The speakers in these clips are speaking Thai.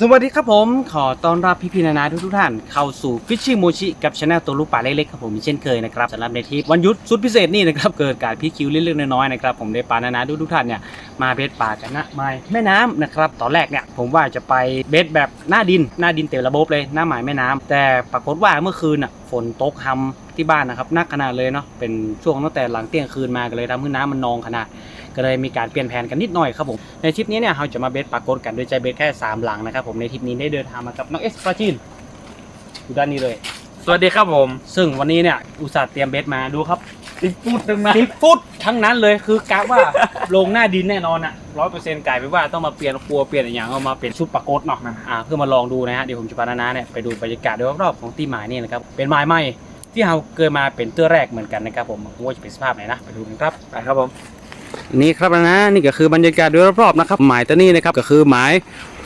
สวัสดีครับผม ขอต้อนรับพี่ๆนานาทุกทุกท่าน เข้าสู่ฟิชชิ g โมชิกับช anel ตัวลูกป่าเล็กๆครับผมเช่นเคยนะครับสำหรับในทริปวันยุดสุดพิเศษนี่นะครับ เกิดการพี่คิวเล็กๆน้อยๆนะครับผมได้ปานานาทุกทุกท่านเนี่ยมาเบสป่ากันนะไม้แม่น้ำนะครับตอนแรกเนี่ยผมว่าจะไปเบสแบบหน้าดินหน้าดินเต็มระบบเลยหน้าหมายแม่น้ำแต่ปรากฏว่าเมื่อคืนอะฝนตกทำที่บ้านนะครับนักขนาดเลยเนาะเป็นช่วงตั้งแต่หลังเที่ยงคืนมากันเลยทำให้น้ำมันนองขนาด ก็เลยมีการเปลี่ยนแผนกันนิดหน่อยครับผมในทริปนี้เนี่ยเราจะมาเบสปรากฏกันโดยใจเบสแค่ 3 หลังนะครับผมในทริปนี้ได้เดินทางมากับน้องเอสปราจีนอยู่ด้านนี้เลย สวัสดีครับผม ซึ่งวันนี้เนี่ยอุตส่าห์เตรียมเบสมาดูครับติดพูดตรงนั้นสิบฟุตทั้งนั้นเลยคือกะว่าลงหน้าดินแน่นอนอะร้อยเปอร์เซ็นต์กลายเป็นว่าต้องมาเปลี่ยนครัวเปลี่ยนอะไรอย่างเอามาเป็นชุดปรากฏเนาะอ่าเพื่อมาลองดูนะฮะเดี๋ยวผมจะพานานาเนี่ยไปดูบรรยากาศโดยรอบๆของตีหมายนี่นะครับเป็นไม้ใหม่ที่เราเกิดมาเป็นเตื้อแรกเหมือนกันนะครับผมว่าจะเป็นสภาพไหนนะไปดูกันครับไปครับผม นี่ครับนะนี่ก็คือบรรยากาศโดยรอบๆนะครับหมายตัวนี้นะครับก็คือหมาย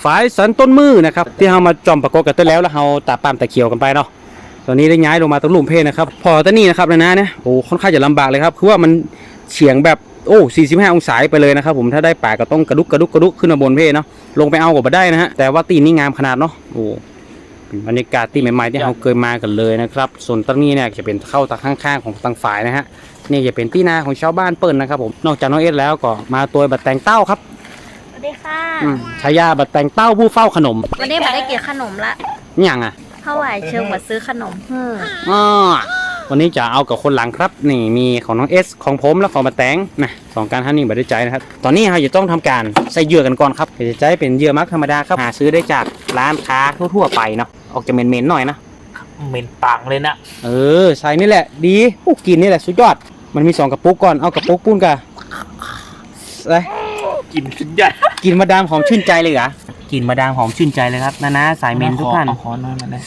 ฝายสันต้นมือนะครับที่เรามาจอมประกบกันตัวแล้วแล้วเราตาปามตะเขียวกันไปเนาะตอนนี้ได้ย้ายลงมาตรงหลุมเพศนะครับพอตัวนี้นะครับนะนะเนี่ยโอ้ค่อนข้างจะลำบากเลยครับคือว่ามันเฉียงแบบโอ้45 องศาไปเลยนะครับผมถ้าได้ป่าก็ต้องกระดุกกระดุกกระดุกขึ้นมาบนเพศเนาะลงไปเอาก็บ่ได้นะฮะแต่ว่าตีนนี่งามขนาดเนาะโอ้ บรรยากาศที่ใหม่ๆที่เราเคยมากันเลยนะครับ ส่วนตรงนี้เนี่ยจะเป็นเข้าทางข้างๆของทางฝ่ายนะฮะนี่จะเป็นที่นาของชาวบ้านเปิ้ลนะครับผมนอกจากน้องเอสแล้วก็มาตัวบัดแตงเต้าครับสวัสดีค่ะอืมฉายาบัดแตงเต้าผู้เฝ้าขนมวันนี้มาได้กินขนมละนี่ยังอะเพราะว่าเชิงมาซื้อขนมเฮ้ออ๋อวันนี้จะเอากับคนหลังครับ นี่มีของน้องเอสของผมและของบัดแตงนะสองการท่านนี้บัดได้ใจนะครับ ตอนนี้เราจะต้องทำการใส่เหยื่อกันก่อนครับจะใช้เป็นเหยื่อมักธรรมดาครับหาซื้อได้จากร้านค้าทั่วๆไปเนาะ ออกจะเหม็นๆหน่อยนะ เหม็นปังเลยนะ เออใส่นี่แหละ ดีผู้กินนี่แหละสุดยอด มันมีสองกระปุกก่อน เอากระปุกปุ้นกันอะไรกินสุดยอดกินมาดามหอมชื่นใจเลยเหรอกินมาดามหอมชื่นใจเลยครับนานาสายเมนทุกท่านขอขอหน่อยมาเลย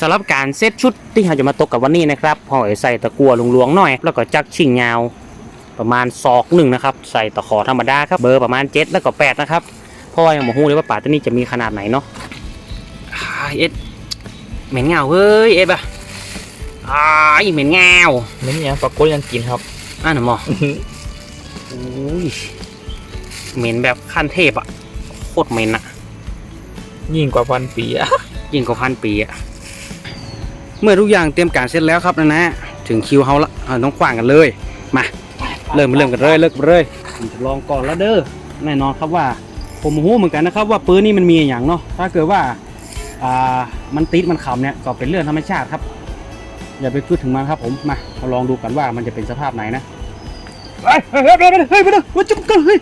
สำหรับการเซตชุดที่เราจะมาตกกับวันนี้นะครับพอใส่ตะกัวหลวงๆหน่อย แล้วก็จักชิงยาว ประมาณศอกหนึ่งนะครับ ใส่ตะขอธรรมดาครับ เบอร์ประมาณ 7 แล้วก็ 8 นะครับ เพราะว่ายังไม่รู้เลยว่าป่าตัวนี้จะมีขนาดไหนเนาะอ่า เอ็ดเหม็นเงาเฮ้ยเอ็ดอะอ้ายเหม็นเงานี่ยังปรากฏยังกินครับอ่าหนอหมอโอ้ยเหม็นแบบขั้นเทพอะโคตรเหม็นอะยิ่งกว่าพันปีอะยิ่งกว่าพันปีอะเมื่อทุกอย่างเตรียมการเสร็จแล้วครับนะนะ ถึงคิวเฮาละเอาต้องขวางกันเลย มา เริ่มเริ่มกันเลยเลิกกันเลยผมจะลองก่อนแล้วเด้อแน่นอนครับว่า ผมรู้เหมือนกันนะครับว่าปืนนี่มันมีอย่างเนาะถ้าเกิดว่าอ่า มันติดมันขำเนี่ยก็เป็นเรื่องธรรมชาติครับ อย่าไปพูดถึงมันครับผมมาเราลองดูกันว่ามันจะเป็นสภาพไหนนะเฮ้ยเฮ้ยเฮ้ยเฮ้ยเฮ้จุ๊บกันเฮ้ย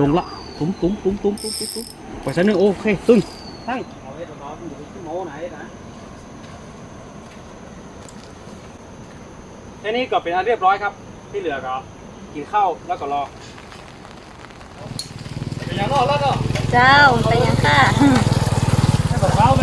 ลงละตุ้มตุ้มตุ้มตุ้มตุ้มตุ้มไฉันหนึ่งโอเคตึ้งตั้งแค่นี้ก็เป็นอันเรียบร้อยครับ ที่เหลือก็กินข้าวแล้วก็รอไปยังรอแล้วก็เจ้าไปยังค่ะ บอกเล่าไป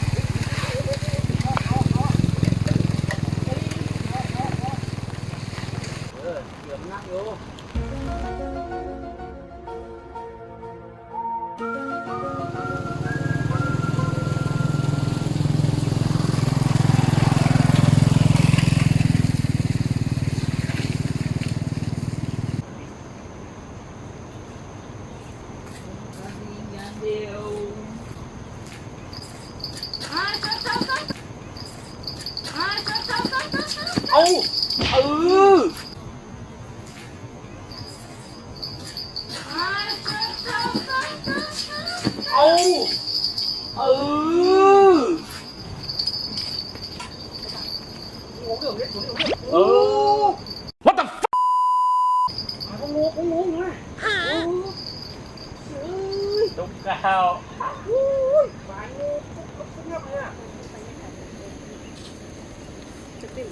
เม่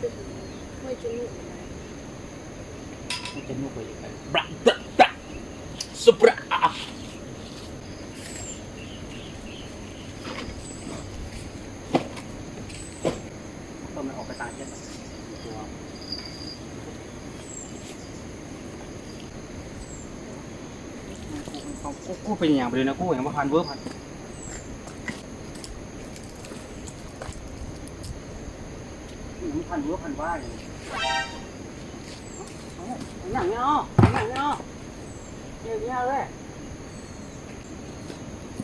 เป็นห้วยจมูกวยจมูยังไบกบรักรักสุบรักตอนออกไปตายใช่ไมตัวกูเป็นอย่างไปเลยนะกูเห็นว่าพันเวอร์พัน มันพันเวิร์พันว่าอย่างอย่างเงี้ยอ๋ออย่างเงี้ยอ๋อเดี๋ยวนี้เลย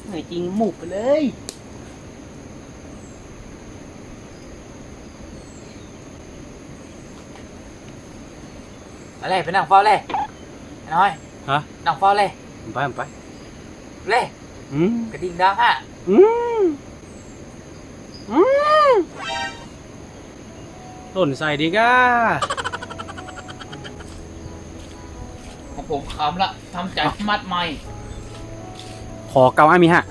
เหนื่อยจริงหมุกไปเลยอะไรไปนั่งเฝ้าเลยไอ้น้อยฮะนั่งเฝ้าเลยไปไปเลยอืมกระดิ่งดังฮะอืมอืม หล่นใส่ดีก้าของผมคำละทำใจมัดใหม่ขอเกาอ้ามีฮะ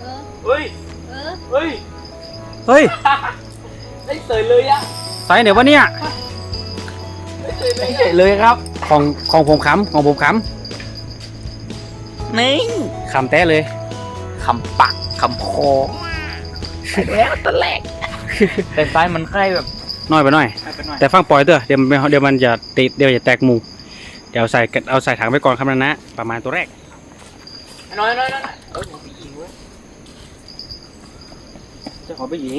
เออ เฮ้ย เออ เฮ้ย เฮ้ย ได้เสยเลยอะใส่ไหนวะเนี่ยได้เสยเลยครับ ของของผมขำของผมขนี่ำขำแต้เลยคำปักคำคอแล้วตะแหลกแต่ซ้ายมันใกล้แบบน้อยไปหน่อยใกล้ไปหน่อยแต่ฟังปล่อยเถอะเดี๋ยวมันเดี๋ยวมันจะติดเดี๋ยวจะแตกหมูเดี๋ยวใส่เอาใส่ถังไปก่อนครับนะนะ ประมาณตัวแรกไอ้น้อยน้อยน้อยเออมันไปยิงเว้ยจะขอไปหญิง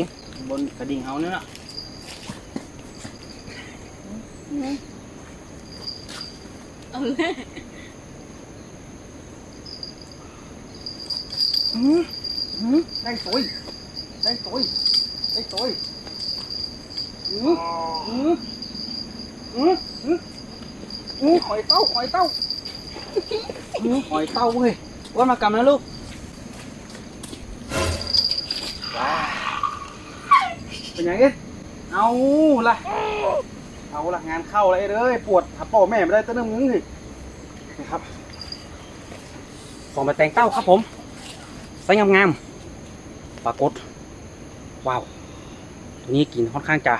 บนกระดิ่งเฮาเนี่ยนะเอาเลยได้สวยได้สวยได้สวยอืออืออืออืออือหอยเต้าหอยเต้าอือหอยเต้าเว้ยว่ามากำนะลูก เป็นไงเอ๊ะเอาละเอาละงานเข้าเลยเอ้ยปวดหาพ่อแม่ไม่ได้ตั้งแต่มึงสินะครับของมาแต่งเต้าครับผมใส่งามๆปรากฏว้าวตัวนี้กินค่อนข้างจะ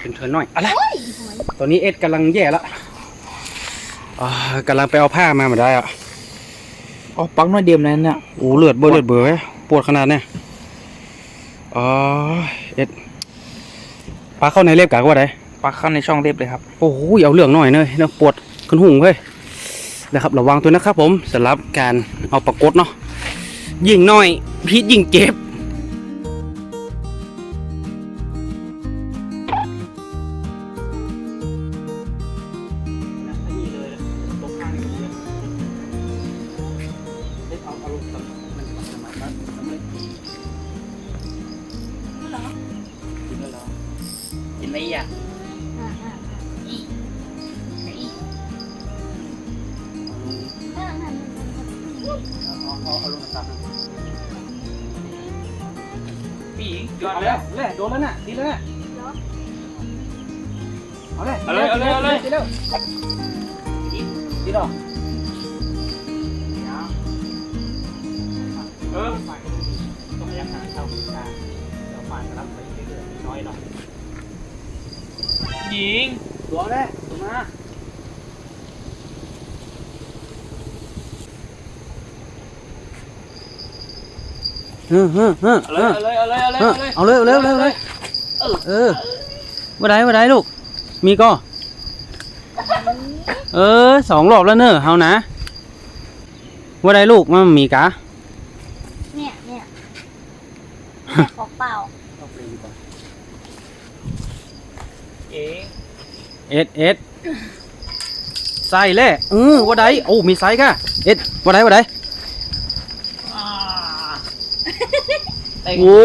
เป็นเทินหน่อยอะไรตัวนี้เอ็ดกำลังแย่แล้วอ่ากำลังไปเอาผ้ามามาได้อะอ๋อปักน้อยเดียวนั้นเนี่ยโอ้เลือดเบื่อเลือดเบื่อเว้ยปวดขนาดเนี่ยอ๋อเอ็ดป ลาเข้าในเล็บกากว่าไดปักเข้าในช่องเล็บเลยครับ โอ้โหเอาเรื่องหน่อยเนยเนอะปวดขึ้นหุ่งเว้ยนะครับระวังตัวนะครับผมสำหรับการเอาปรากฏเนาะยิงน้อยพิษยิงเจ็บ พี่หญิงยอเอาดแล้แล้ววแล่โดนแล้วน่ะดีแล้วน่ะเอาเลยเอาเลยเอาเลยเอาเลยดีแล้วดีดีดอกเออต้องยังหาเช่าบูชาเดี๋ยวฝ่ายรับไปเรื่อยๆน้อยหน่อยหญิงตัวเลยตัวมา เออเออเออเอาเอเลยอเอาเลยเอาเลยเอาเลยเอาเลยเอาเลยเอาเลยเออว่าได้ว่าได้ลูก มีก็ เออสองรอบแล้วเนอะเฮานะว่าได้ลูกมันมีกะเนี่ยเนี่ยของเปล่าเอ็ดเอ็ดใส่เล่เออว่าได้โอ้มีไซส์ก่ะเอ็ดว่าได้ว่าได้ อ่า เต็งโอ้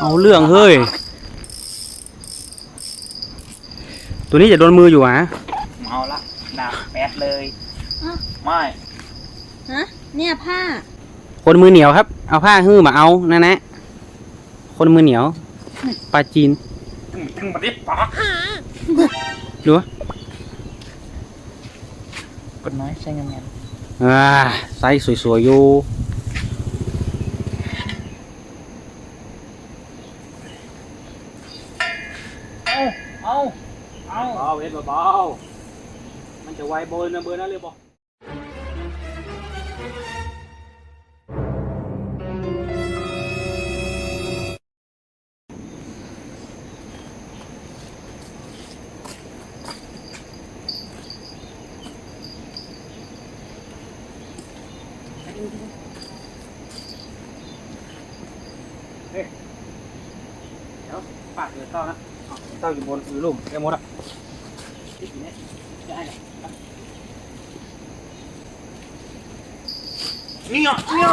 เอาเรื่องเฮ้ย ตัวนี้จะโดนมืออยู่ฮะเอาละหนักแปดเลยอะ ไม่ฮะเนี่ยผ้าคนมือเหนียวครับ เอาผ้าฮื้อมาเอานะนะ คนมือเหนียวปลาจีน ถึงถึงมาดิปากดูวะ กดน้อยใช่เงินเงินอ่าไซส์สวยๆอยู่ เบาๆมันจะไวเบอร์นะเบอร์นะเลยบอกเดี๋ยวปาดเดือดเต้านะเต้าอยู่บนอยู่ลุ่มเรียมดอะ เนี่ยเนี่ย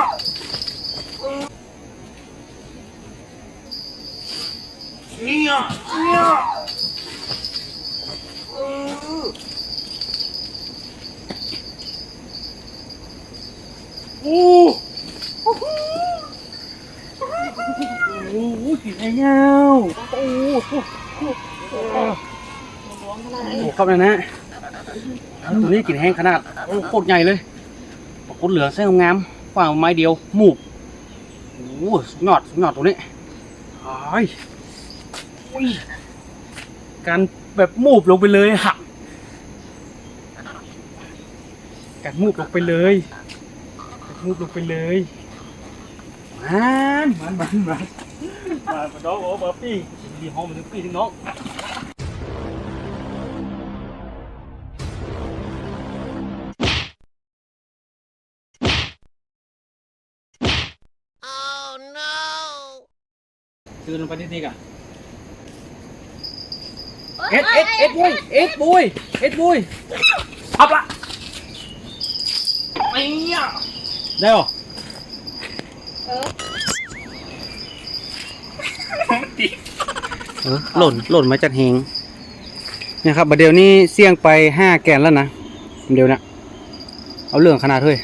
เนี่ยเนี่ยโอ้โหโอ้โหกินไอ้เงาโอ้โหโอ้โหเข้าไปนะตัวนี้กลิ่นแห้งขนาดโอ้โคตรใหญ่เลย ปรากเหลือเส้นงามกว้างไม้เดียวหมูกโอ้หสุดยอดสุดยอดตัวนี้ไอ้ยการแบบมูบลงไปเลยหักการมูบลงไปเลยการมูบลงไปเลยมันมันมันมันมาปะน้องโอ้มาปี้ดีห้องมันถึงปี้ถึงน้อง นลงไปนิดนึงอะเอ็ดเอ็ดเอ็ดบุยเอ็ดบุยเอ็ดบุยพับละไอ้เนี่ยได้หรอเออเออหล่นหล่นมาจากเฮงเนี่ยครับบัดเดี๋ยวนี้เสี่ยงไปห้าแกนแล้วนะเดี๋ยวนะเอาเรื่องขนาดเฮ้ย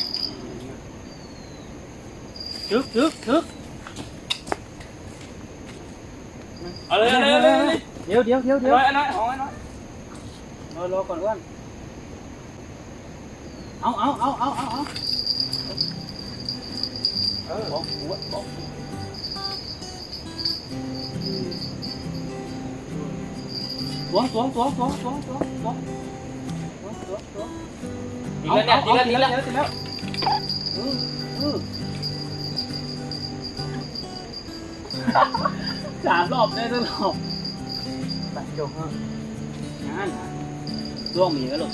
จึ๊กจึ๊กจึ๊ก เอาเลยเอาเลยเอาเลยเอาเลยเดี๋ยวเดี๋ยวเดี๋ยวเดี๋ยวน้อยน้อยของน้อยรอรอก่อนอ้วนเอาเอาเอาเอาเอาเอาเออบอกหัวบอกสวงสวงสวงสวงสวงสวงสวงสวงสวงสวงดีแล้วเนี่ยดีแล้วดีแล้วดีแล้วเออเออ สามรอบได้ตลอดไปโยกฮะงานร่วงมีแล้วลูก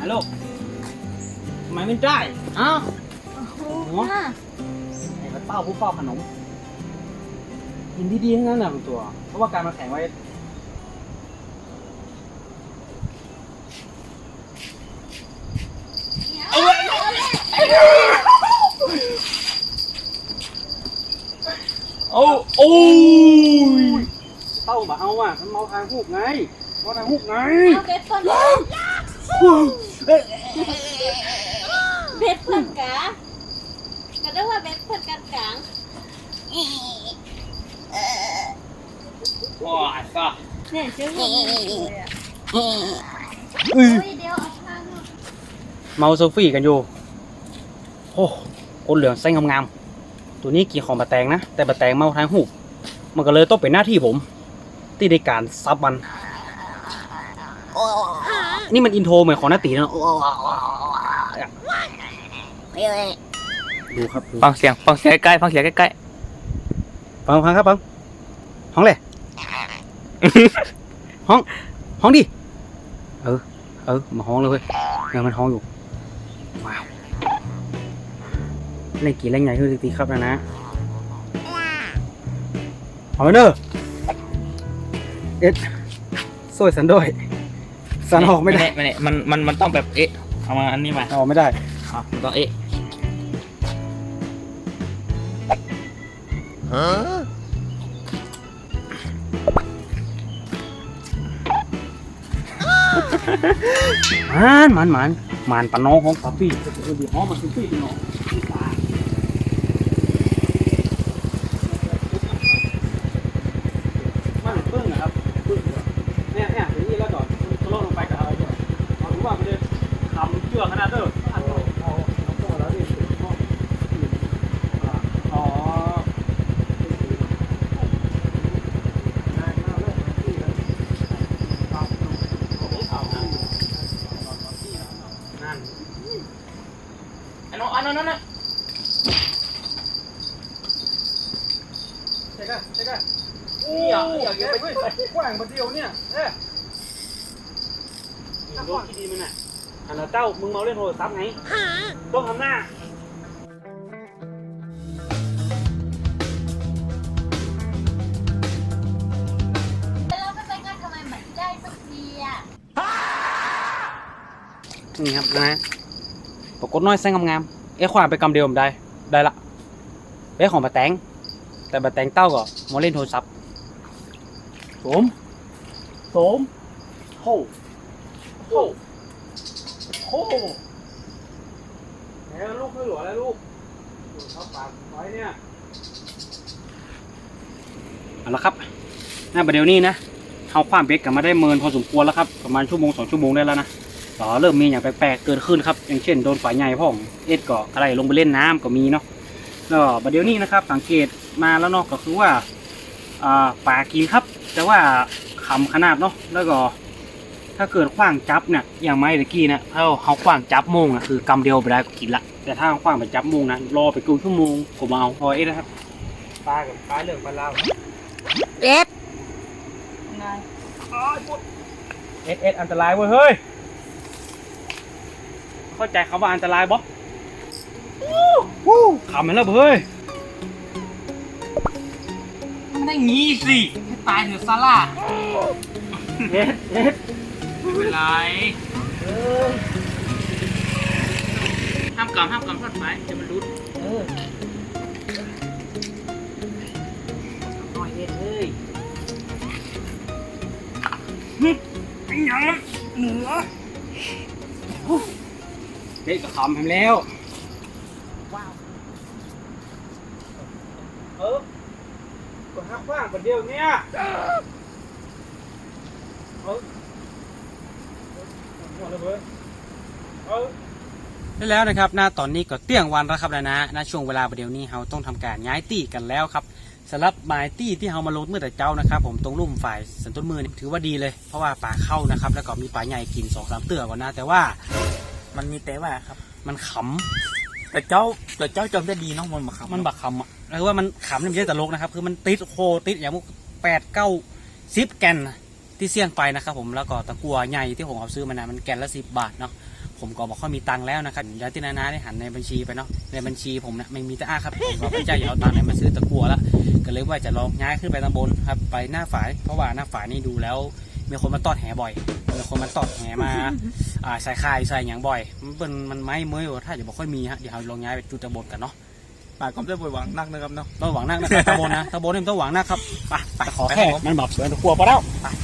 ฮัลโหลทำไมไม่ได้อ้าวหัวอะไอ้เป้าผู้เฝ้าขนมกินดีๆทั้งนั้นนะคุณตัว เพราะว่าการมาแข่งไว้ โอ้โอ้ยเต้าบ่เอาอะมันเมาทางหูกไงเมาทางหูกไงเอาเบ็ดเพิ่นเบ็ดเพิ่นกะก็ได้ว่าเบ็ดเพิ่นกันกลางว้ายก็เนี่ยชื่อมันเลยอะอืโอ้อยเดี๋ยวเอาข้างนอกเมาเซลฟี่กันอยู่โอ้คนเหลืองไส้งามๆ ตัวนี้กี่ของบะแตงนะ แต่บะแตงเมาทางหูกมันก็เลยต้องเป็นหน้าที่ผม ที่ในการซับมันนี่มันอินโทรเหมือนของนาตีนะดูครับดูฟังเสียงฟังเสียงใกล้ๆฟังเสียงใกล้ฟังฟังครับฟังห้องเลยห้องห้องดิเออเออมาห้องเลยเว้ยเนี่ยมันห้องอยู่ว้าว เล่นกี่เล่นใหญ่ขึ้นตีครับนะนะเอาไปเนอะเอ็ดโซ่สันด้วยสันออกไม่ได้ไม่ได้มันมันมันต้องแบบเอ๊ะเอามาอันนี้มาออกไม่ได้อะมันต้องเอ๊ะมันมันมันมันปะน้องของปาปี้เดี๋ยวห้องมันคือปี้พี่น้องากจะไปงมาเดียวเนี่ยเอ๊ะโลกที่ดีมันอะอันลเจ้ามึงมาเล่นโทรศัพท์ไงต้องทำหน้านี่ครับนะปรากฏน้อยแสงงามๆเอ้ขวามไปกำเดียวมได้ ได้ละเอ้ของปะแตงแต่ปะแตงเต้าก็มาเล่นโทรศัพท์ สมสมโหโหโหแหมลูกไม่หลวแล้วลูกเข้าปากไว้เนี่ยเอาละครับหน้าประเดี๋ยวนี้นะเอาความเบรกกลับมาได้เมินพอสมควรแล้วครับ ประมาณชั่วโมงสองชั่วโมงได้แล้วนะต่อเริ่มมีอย่างแปลกๆเกิดขึ้นครับ อย่างเช่นโดนฝ่ายใหญ่พ่องเอ็ดก็อะไรลงไปเล่นน้ำก็มีเนาะแล้วก็ประเดี๋ยวนี้นะครับ สังเกตมาแล้วเนาะก็คือว่าอ่าปลากินครับ แต่ว่าขำขนาดเนาะแล้วก็ ถ้าเกิดขว้างจับเนี่ยอย่างไม้ตะกี้เนี่ยถ้าเขาขว้างจับโมงอะคือกำเดียวไปได้ก็กินละแต่ถ้าขว้างไปจับโมงนะรอไปกูชั่วโมงผมเอาพอเอ็ดนะครับปลากับปลาเรื่องปลาเล่าเอ็ดไงเอ็ดเอ็ดอันตรายเว้ยเฮ้ยเข้าใจคำว่าอันตรายบ๊อบวู้ขำมันแล้วเฮ้ยไม่ได้งี้สิให้ ตายเถอะซาร่าเอ็ดเอ็ดไม่เป็นไรห้ามกำห้ามกำทอดไปจะมันรุดเออน้อยเอ็ดเฮ้ยไอ้หยังเหนือเด็กก็ขำทำแล้วว้าว เออก็หัก ว่างคนเดียวเนี่ยเออหมดแล้วเว้ยเออได้แล้วนะครับหน้าตอนนี้ก็เตี้ยงวันแล้วครับนะนะณช่วงเวลาประเดี๋ยวนี้เราต้องทำการย้ายตี้กันแล้วครับสำหรับหมายตี้ที่เรามาลดเมื่อแต่เจ้านะครับ ผมตรงลุ่มฝ่ายสันต้นมือนี่ถือว่าดีเลย เพราะว่าป่าเข้านะครับ แล้วก็มีป่าใหญ่กินสองสามเตือก่อนนะ แต่ว่ามันมีแต่ว่าครับ มันขำแต่เจ้าแต่เจ้าจำได้ดีเน้องมันมาครับำมันบักขำอะ คือว่ามันขำนี่ไม่ใช่ตลกนะครับ คือมันติดโคติดอย่างมุกแปดเก้าสิบแกนที่เสี่ยงไปนะครับผมแล้วก็ตะกัวใหญ่ที่ผมเอาซื้อมานะมันแกนละสิบบาทเนาะผมก็บอกเขามีตังค์แล้วนะครับยาที่นานาได้หันในบัญชีไปเนาะในบัญชีผมนะไม่มีแต่อาครับผมก็พระเจ้าอย่าเอาตังค์ไหนมาซื้อตะกัวละก็เลยว่าจะลองย้ายขึ้นไปตำบลครับไปหน้าฝายเพราะว่าหน้าฝายนี่ดูแล้วมีคนมาตอดแหบ่อย มีคนมาตอดแหมาอ่าใส่คายใส่อย่างบ่อย มันเป็นมันไม่เมื่อยถ้าจะบอกค่อยมีฮะ เดี๋ยวเราลองย้ายไปจุดตะบนกันเนาะ ป่าก็ได้บหวังนักนะครับเนาะ ต้องหวังนักนะครับตะบนนะตะบนนี่มันต้องหวังนักครับไปไปขอไปแค่ครับผมมันแบบสวยตะกัวพอแล้วไปซึ่งเดี๋ยว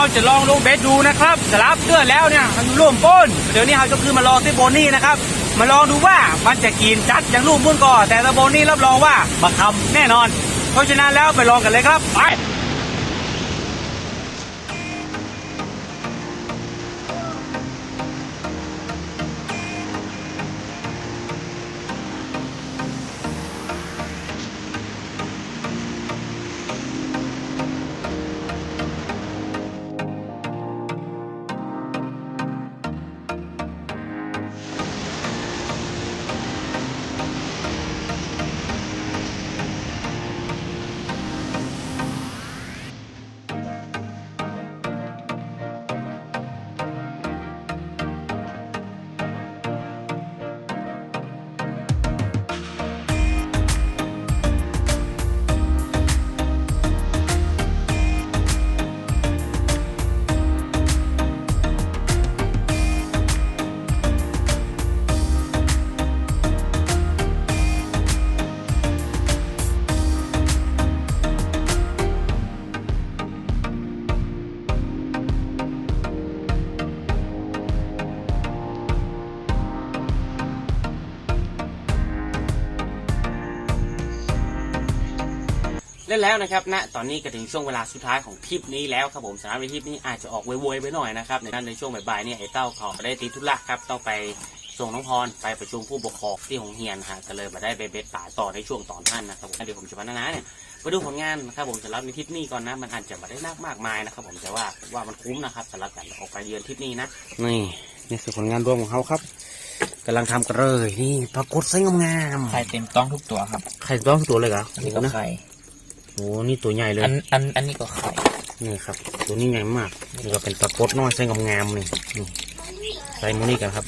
เราจะลองลงเบสดูนะครับสลับเตือนแล้วเนี่ยมันร่วมป้น เดี๋ยวนี้เราจะคือมาลองที่โบนี่นะครับ มาลองดูว่ามันจะกินจัดอย่างรูปมุ่นก่อแต่ตะโบนี่รับรองว่ามาทำแน่นอน เพราะฉะนั้นแล้วไปลองกันเลยครับไป เล่นแล้วนะครับณตอนนี้ก็ถึงช่วงเวลาสุดท้ายของทริปนี้แล้วครับผมสำหรับในทริปนี้อาจจะออกเวยๆไปหน่อยนะครับในนั้นในช่วงบ่ายๆเนี่ยไอ้เต้าเขาได้ติดธุระครับต้องไปส่งน้องพรไปประชุมผู้ปกครองที่โรงเรียนฮะก็เลยมาได้ไปเบ็ดป่าต่อในช่วงตอนท่านนะครับผมเดี๋ยวผมจะพานานะเนี่ยมาดูผลงานนะครับผมสำหรับในทริปนี้ก่อนนะ มันอาจจะไม่ได้นักมากมายนะครับผมแต่ว่าว่ามันคุ้มนะครับสำหรับการออกไปเยือนทริปนี้นะนี่นี่คือผลงานรวมของเขาครับกำลังทำกันเลยนี่ปรากฏไซส์งามไข่เต็มต้องทุกตัวครับๆไข่ต้องตัวเลยเหรออันนี้ก็โอ้โหนะไข่โอ้โหนี่ตัวใหญ่เลยอันอันอันนี้ก็ไข่นี่ครับ ตัวนี้ใหญ่มากนี่ก็เป็นปรากฏน้อยไซส์งามๆนี่นี่ใส่มูนี่กันครับ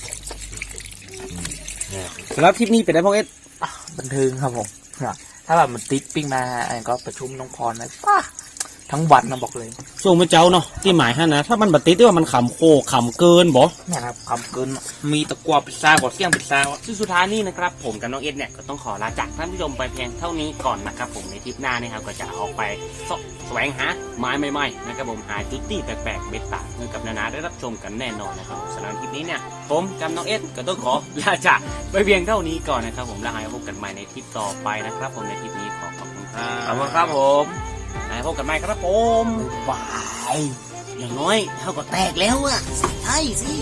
อืมเนี่ยสำหรับคลิปนี้เป็นไงพ่อเอสอะบันเทิงครับผมนะถ้าแบบมันติ๊กปิ้งมาอันก็ประชุมน้องพรนะป้า ทั้งวันนะบอกเลยส่งมาเจ้าเนาะที่หมายฮะนะถ้ามันบัดติดที่ว่ามันขำโคขำเกินบ่นะครับคำเกินมีตะกัวปิดซาบอดเสี่ยงปิดซาซึ่งสุดท้ายนี่นะครับผมกับน้องเอ็ดเนี่ยก็ต้องขอลาจากท่านผู้ชมไปเพียงเท่านี้ก่อนนะครับผมในทริปหน้านะครับก็จะออกไปเสาะแสวงหาไม้ใหม่ๆนะครับผมหาจุดตี้แปลกๆเบ็ดต่างให้กับนานาได้รับชมกันแน่นอนนะครับสำหรับคลิปนี้เนี่ยผมกับน้องเอ็ดก็ต้องขอลาจากไปเพียงเท่านี้ก่อนนะครับผมแล้วหายพบกันใหม่ในทริปต่อไปนะครับ ผมในทริปนี้ขอขอบคุณครับขอบคุณครับผมหาย พบกันใหม่ครับผมบาย อย่างน้อยเท่าก็แตกแล้วอะใช่สิ